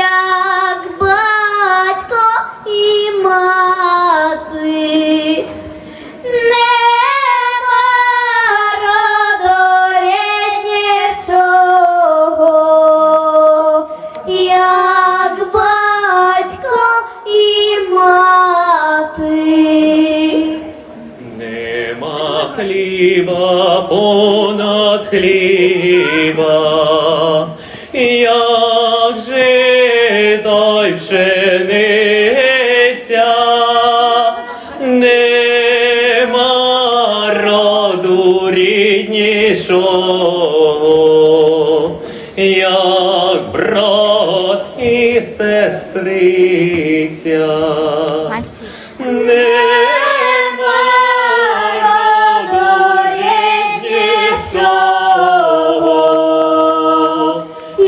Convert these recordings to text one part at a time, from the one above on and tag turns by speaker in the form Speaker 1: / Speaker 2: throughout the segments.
Speaker 1: як батько і мати.
Speaker 2: Хліба понад хліба, як же той пшениця, нема роду ріднішого, як брат і сестриця.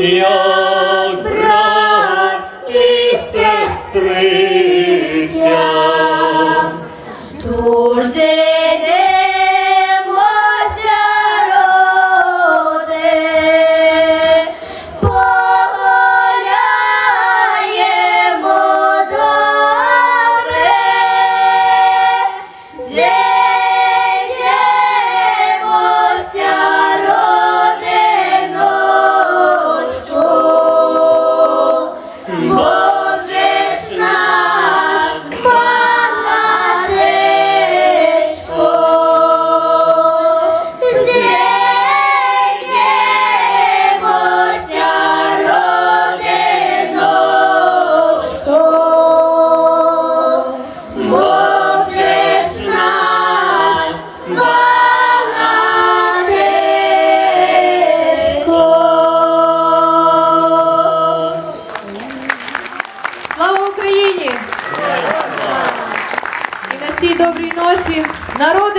Speaker 2: як брат і сестриця. Тож Всі добрі ночі, народи.